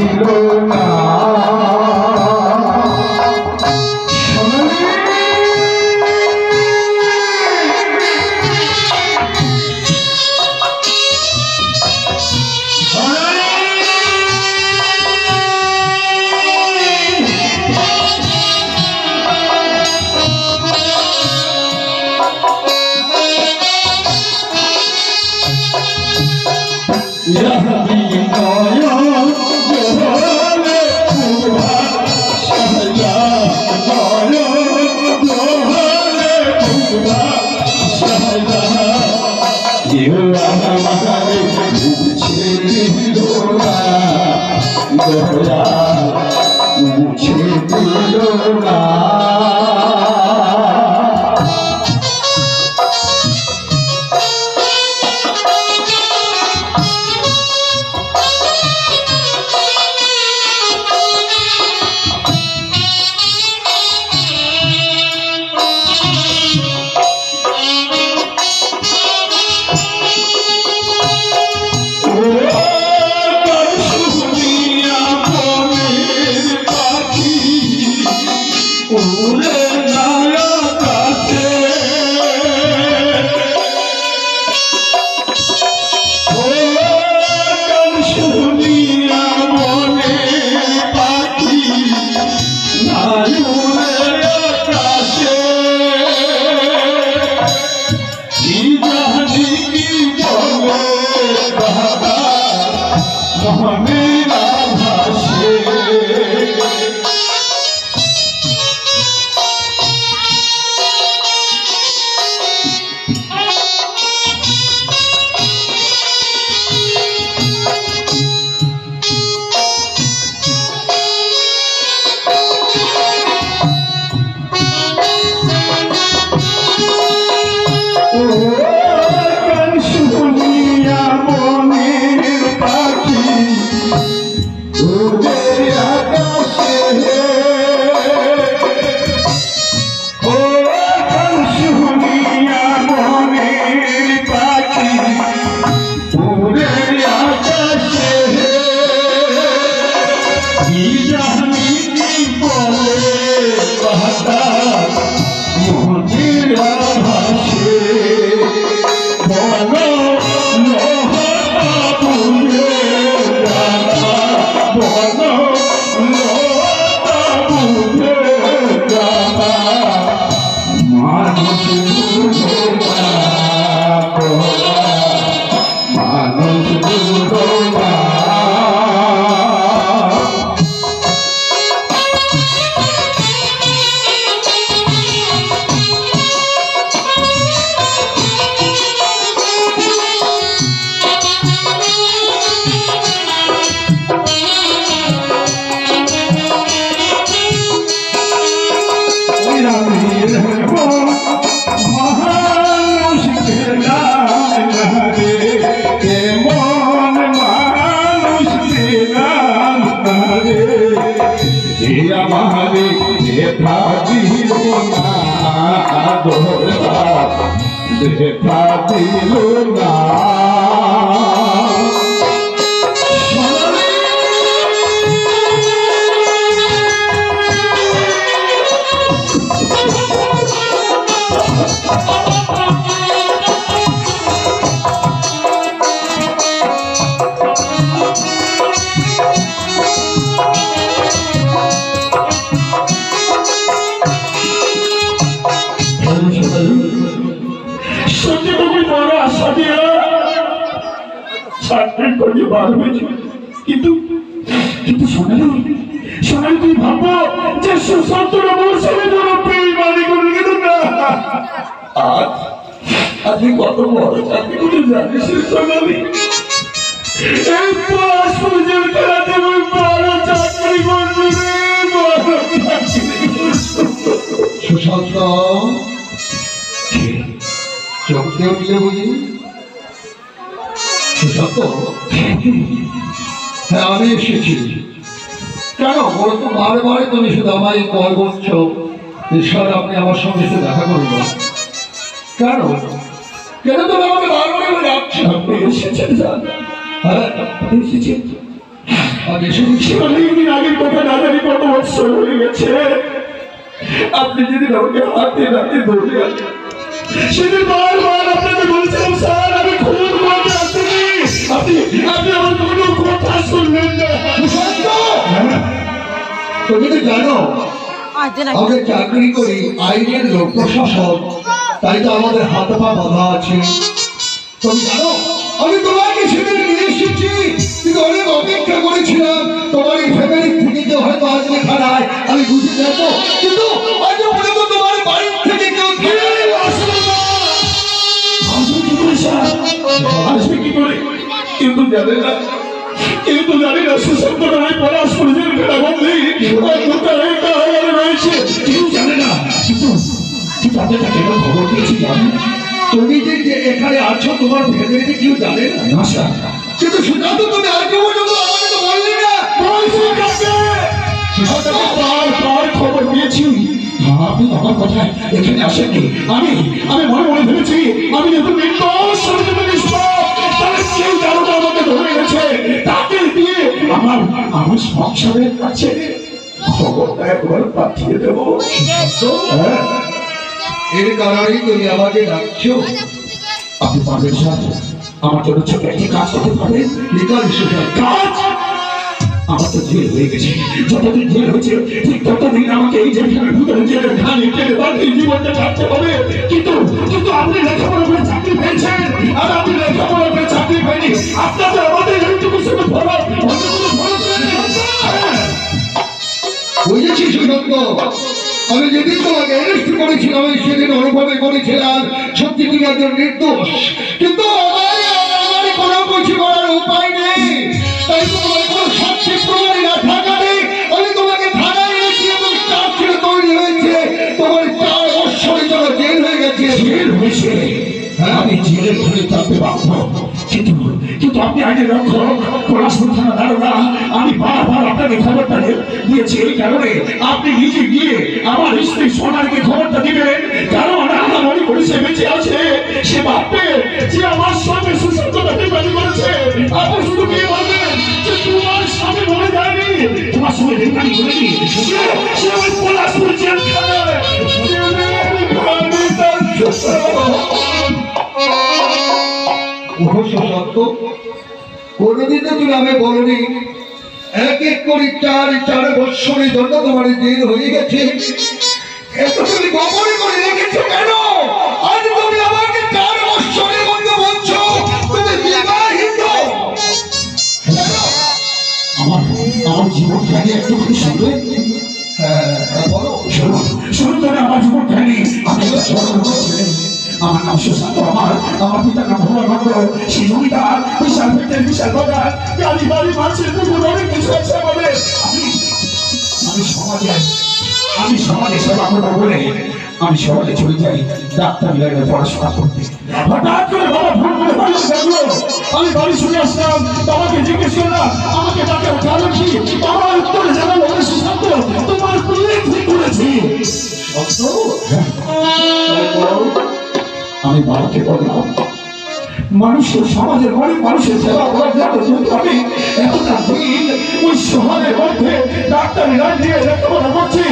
দিল দেখা দিল করে হয়েছে কিন্তু কিন্তু সোনালি সোনালি তুই ভাবো যে সুশান্তরা মোর সঙ্গে বেইমানি করে কিন্তু না। আজ আজকে কত বড় চাকরি করে জানিস সোনালি এই পাঁচ বছর খেলাতে ওই বড় চাকরি করব সুশান্ত চোখ দিয়ে বুঝি হ্যাঁ আমি এসেছি। কেন? বলো তো, বারে বারে তুমি শুধু আমায় কল করছ। ঈশ্বর আপনি আমার সঙ্গে এসে দেখা করবেন। কেন? কেন তুমি আমাকে বারবার করে ডাকছো? আপনি এসেছেন হ্যাঁ এসেছেন। আর এসে দেখছি অনেকদিন আগের কথা, না জানি কত বছর হয়ে আপনি যেদিন আমাকে হাতে হাতে ধরে সেদিন বারবার আপনাকে বলছিলাম, স্যার, আমি আসিনি আপনি আপনি আমার কোনো কথা শুনলেন না? তুমি তো জানো আমরা চাকরি করি আইনের লোক প্রশাসন তাই তো আমাদের হাত পা বাঁধা আছে। তুমি জানো আমি তোমাকে সেদিন নিয়ে এসেছি কিন্তু অনেক অপেক্ষা করেছিলাম। তোমার এই ফ্যামিলি থেকে যে হয়তো আসবে খারায় আমি বুঝে যাব। কিন্তু কিন্তু জানে না কিন্তু জানি না সুশান্ত রায় পলাশ রয়েছে। কেউ জানে না কেন খবর দিয়েছি জানেন তুমি যে যে এখানে আছো তোমার ফ্যামিলিতে কেউ জানে না। না স্যার। কিন্তু তুমি আজ পর্যন্ত আমাকে তো বললে না বলছি কাকে আপনাকে বারবার খবর দিয়েছি আপনি আমার কথায় এখানে আসেননি। আমি আমি মনে মনে ভেবেছি আমি যেহেতু নির্দোষ আমি যেহেতু নিষ্পাপ তাহলে কেউ এনেছে তাকে দিয়ে আমার আমার সংসারের কাছে খবরটা একবার পাঠিয়ে দেবো। হ্যাঁ। এর কারণেই তুমি আমাকে ডাকছো। আপনি পারবেন স্যার আমার জন্য ছোট একটি কাজ করতে পারবেন? লিকাল কাজ? আমার তো জেল হয়ে গেছে। যতদিন জেল হয়েছে ঠিক ততদিন আমাকে এই জেলখানার ভিতরে জেলের খালি টেনে বাকি জীবনটা কাটতে হবে। কিন্তু কিন্তু আপনি লেখাপড়া করে চাকরি পেয়েছেন। আর আপনি লেখাপড়া পাইনি। আপনাদের আমাদের এইটুকু শুধু ফলো বুঝেছি সুশান্ত আমি যেদিন তোমাকে অ্যারেস্ট করেছিলাম আমি সেদিন অনুভবে করেছিলাম সত্যি তুমি একজন নির্দোষ। কিন্তু কোনো কিছু করার উপায় নেই। তাই তোমার কোনো সাক্ষী প্রমাণী না থাকাতে আমি তোমাকে থানায় এনেছি এবং চার ছিল তৈরি হয়েছে। তোমার চার বৎসরের জন্য জেল হয়ে গেছে। জেল হয়েছে? আমি জেলের ঘরে থাকতে বাধ্য কিন্তু আপনি আগে রক্ষক পড়াশোনা থানা দারোগা, আমি বারবার আপনাকে খবরটা দিয়ে- দিয়েছি এই কারণে আপনি নিজে গিয়ে আমার স্ত্রী সোনারকে খবরটা দিবেন। কারণ আমার করে সে বেঁচে আছে। সে ভাববে যে আমার সঙ্গে সুসংগতাকে বাড়ি করেছে। আপনি শুধু গিয়ে বলবেন যে তোমার স্বামী মরে যায়নি। তোমার সঙ্গে রেখানি করেনি। সে ওই পলাশপুর জেলখানায়। জেলে ঘানি তার অবশ্য সত্য। কোনোদিন তুমি আমি বলনি, এক এক করে চার চার বৎসরের জন্য তোমার জেল হয়ে গেছে। এত তুমি গোপনে করে রেখেছো কেন? আজ তুমি আমাকে চার বৎসরের মধ্যে বলছো, তুমি বিবাহিত। আমার আমার জীবন কাহিনী একটুখানি শুনবে? হ্যাঁ বলো। শুনুন শুনুন আমার জীবন কাহিনী আমি আমার নাম সুশান্ত আমার আমার পিতার নাম ভোলানন্দ সেই জমিদার বিশাল পেটের বিশাল বাজার বাড়ি অনেক কিছু আছে আমি আমি সমাজে আমি সমাজে সেবা করব বলে আমি শহরে চলে যাই, ডাক্তার লাইনে পড়াশোনা করতে। হঠাৎ করে বাবা ফোন করে বাড়িতে দেখল আমি বাড়ি শুনে আসলাম। বাবাকে জিজ্ঞেস করলাম, আমাকে ডাকার কারণ কি? বাবা উত্তরে জানালো, "ওরে সুশান্ত, তোমার বিয়ে ঠিক করেছি। বলো আমি মারতে পারলাম মানুষের সমাজের অনেক মানুষের সেবা করার জন্য যেহেতু আমি এতটা দিন ওই শহরের মধ্যে ডাক্তার রাজ্যে লেখাপড়া করছি।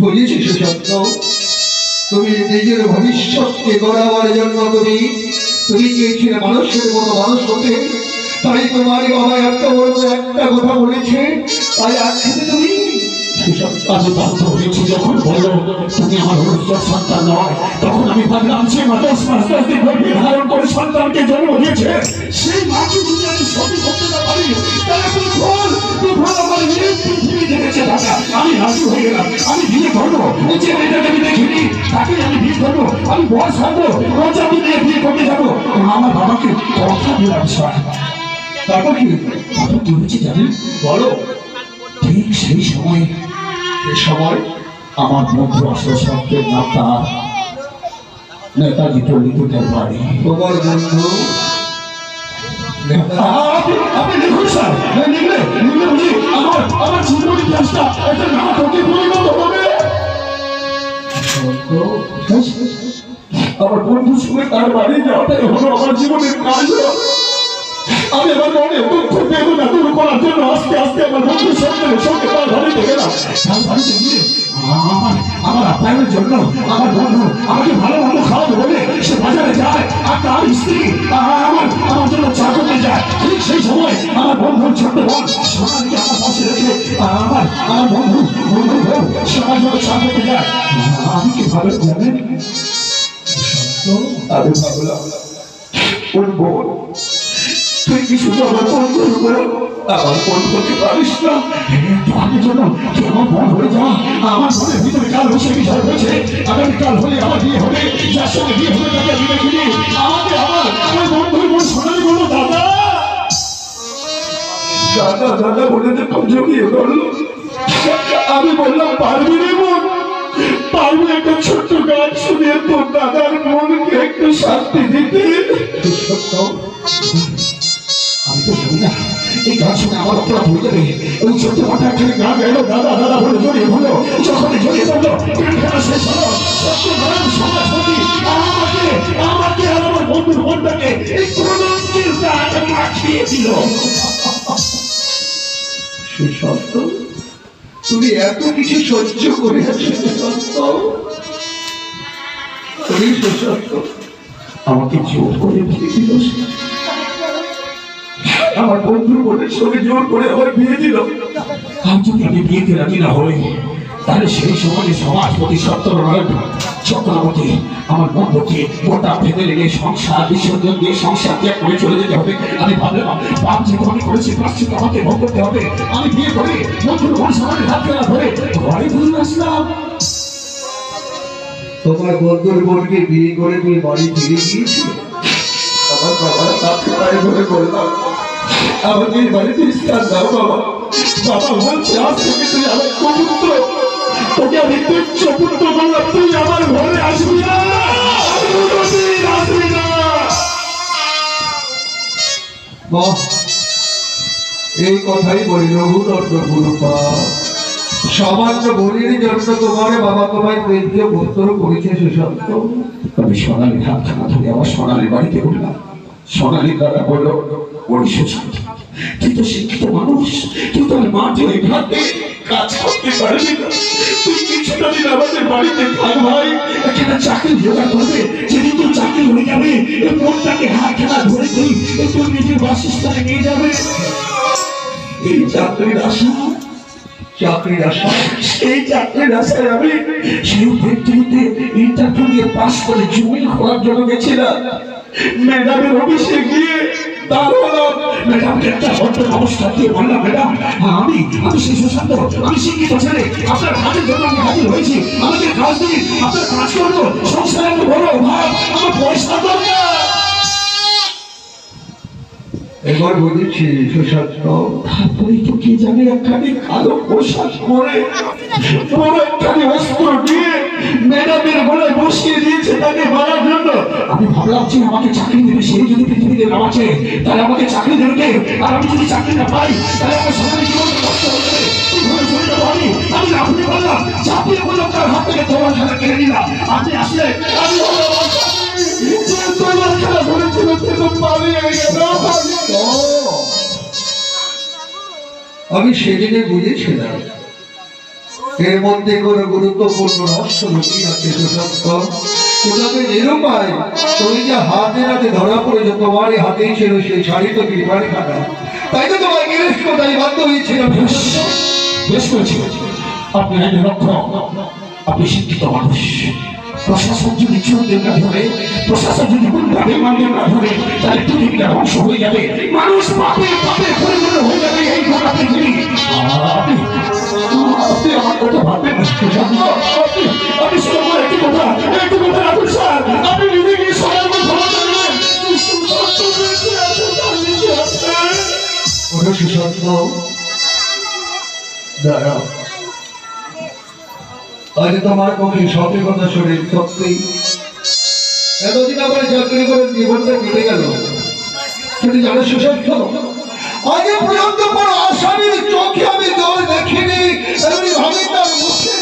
বুঝেছি সুসত্য তুমি নিজের ভবিষ্যৎকে গড়াবার জন্য তুমি তুমি চেয়েছিলে মানুষের মতো মানুষ হতে? তাই তোমার বাবা একটা বড় একটা কথা বলেছে, তাই আজকে তুমি আমি বাধ্য হয়েছি যখন বলল তুমি আমার অনুষ্ঠান সন্তান নয় তখন আমি ভাবলাম যে মা দশ মাস দশ দিন গর্ভে ধারণ করে সন্তানকে জন্ম দিয়েছে সেই মাকে যদি আমি সবই করতে না পারি আমি হয়ে বিয়ে করব যে আমি দেখিনি তাকে বিয়ে করব আমি বয়স বিয়ে করতে যাব আমার বাবাকে কথা দিলাম স্যার তারপর কি? তারপর কি বলো ঠিক সেই সময় সময় আমার বন্ধু নামটা নেতাজি পল্লিপুরের বাড়ি। তোমার বন্ধু নেতা আমার বন্ধু, সঙ্গে তার বাড়ি যাওয়াটাই হলো আমার জীবনের কাজ। আমি আমার মনে দুঃখ বেদনা দূর করার জন্য আস্তে আস্তে আমার বন্ধুর সঙ্গে সঙ্গে তার বাড়িতে গেলাম তার বাড়িতে আমার আমার জন্য আমার বন্ধু আমাকে ভালো মন্দ খাওয়াবে বলে সে বাজারে যায়, আর তার স্ত্রী আমার আমার জন্য চা করতে যায়। ঠিক সেই সময় আমার বন্ধুর ছোট্ট বোন সোনালিকে আমার পাশে রেখে আমার আমার বন্ধু বন্ধু বউ সে আমার জন্য চা করতে যায়। আমি কি ভাবে জানেন? আমি ভাবলাম ওর বোন? তুই কি শুধু আমার বন্ধুর বোন আমার বোন বলতে পারিস না। আমি আমার বসে আমার দাদা। দাদা দাদা বলে যে জমিয়ে বলল আমি বললাম, পারবি রে বোন? পারবি একটা ছোট্ট গান শুনে তোর দাদার মনকে একটু শান্তি দিতে। এই গান শুনে আমার অপরাধ একখানে গান গাইলো দাদা দাদা বলে জড়িয়ে হলো যখনই জড়িয়ে এই তুমি এত কিছু সহ্য করে আছো তুমি আমাকে জোর করে বিয়ে দিল। আমার বন্ধুর বোনের সঙ্গে জোর করে আমার বিয়ে দিল। আর যদি আমি বিয়েতে রাজি না হই, তাহলে সেই সময় সমাজপতি সত্যনারায়ণ চক্রবর্তী আমার বন্ধুকে গোটা ভেঙে লেগে সংসার, বিসর্জন দিয়ে সংসার ত্যাগ করে চলে যেতে হবে। আমি ভাবলাম পাপ যেহেতু আমি করেছি প্রাশ্চিত আমাকে ভোগ করতে হবে। আমি বিয়ে করে বন্ধুর বোন সমাজে হাত ফেলা ধরে ঘরে ঘুরে আসলাম। তোমার বন্ধুর বোনকে বিয়ে করে তুমি বাড়ি ফিরে গিয়েছিলে? আমার বাবা তাকে তাই বলে বললাম। এই বাড়িতে স্থান দাও বাবা। বাবা বলছে আজ থেকে তুই আমার পুত্র তোকে আমি তুচ্ছ পুত্র বললাম তুই আমার ঘরে আসবি না। আসবি না এই কথাই বলি রঘুদণ্ড গুরুপা। সামান্য বলির জন্য তোমার বাবা তোমায় বৈদ্য পুত্র করেছে সে সুশান্ত আমি সোনালি হাত খানা ধরে আমার সোনালি বাড়িতে উঠলাম। শিক্ষিত মানুষ ঘাটে কাজ করতে পারবি না। তুই কিছুটা দিন আমাদের বাড়িতে থাক ভাই চাকরি জোগাড় করবে তোর চাকরি হয়ে যাবে এই মনটাকে হাত খেলা ধরে এই তোর নিজের বাসস্থানে নিয়ে যাবে। এই চাকরির আশা চাকরির আশা সেই চাকরির আশায় আমি সেই ফ্যাক্টরিতে ইন্টারভিউ দিয়ে পাস করে জমি খোলার জন্য গেছিলাম। ম্যাডামের অফিসে গিয়ে দাঁড়ালাম ম্যাডামকে একটা ছোট্ট নমস্কার দিয়ে বললাম ম্যাডাম আমি আমি সেই সুশান্ত আমি শিক্ষিত ছেলে। আপনার কাজের জন্য আমি হাজির হয়েছি। আমাকে কাজ দিন আপনার কাজ করব। সংসারে আমি বড় অভাব। আমার পয়সা দরকার। এবার বুঝেছি সুশান্ত তারপরে তো কি জানে একখানি কালো পোশাক পরে বড় একখানি অস্ত্র দিয়ে ম্যাডামের গলায় বসিয়ে দিয়েছে তাকে জন্য আমি ভাবলাম যে আমাকে চাকরি দেবে সেই যদি পৃথিবীতে নাম আছে তাহলে আমাকে চাকরি দেবে? আর আমি যদি চাকরি না পাই, তাহলে আমার সামনে জীবন কষ্ট যাব। আমি। সে সেদিনে বুঝেছিলাম, এর মধ্যে কোনো গুরুত্বপূর্ণ রহস্য লুকিয়ে আছে সুশান্ত তোমাকে নিরুপায় তুমি যে হাতে হাতে ধরা পড়েছো তোমারই হাতেই ছিল সেই শাড়ি তো বিবার তাই তো তোমার গিরেশ কোথায় বাধ্য হয়েছিলাম আপনি আইনের আপনি শিক্ষিত মানুষ। প্রশাসন যদি চোরদের না ধরে, প্রশাসন যদি গুন্ডাকে মানবে না ধরে, তাহলে পৃথিবীটা ধ্বংস হয়ে যাবে। মানুষ পাপে পাপে পরিণত হয়ে যাবে এই পৃথিবী আপনি আমার কথা ভাববেন সুশান্ত দাঁড়াও। শরীর এতদিন আমার চাকরি করে জীবনটা কেটে গেল। সুশান্ত আগে পর্যন্ত চোখে আমি দল দেখিনি।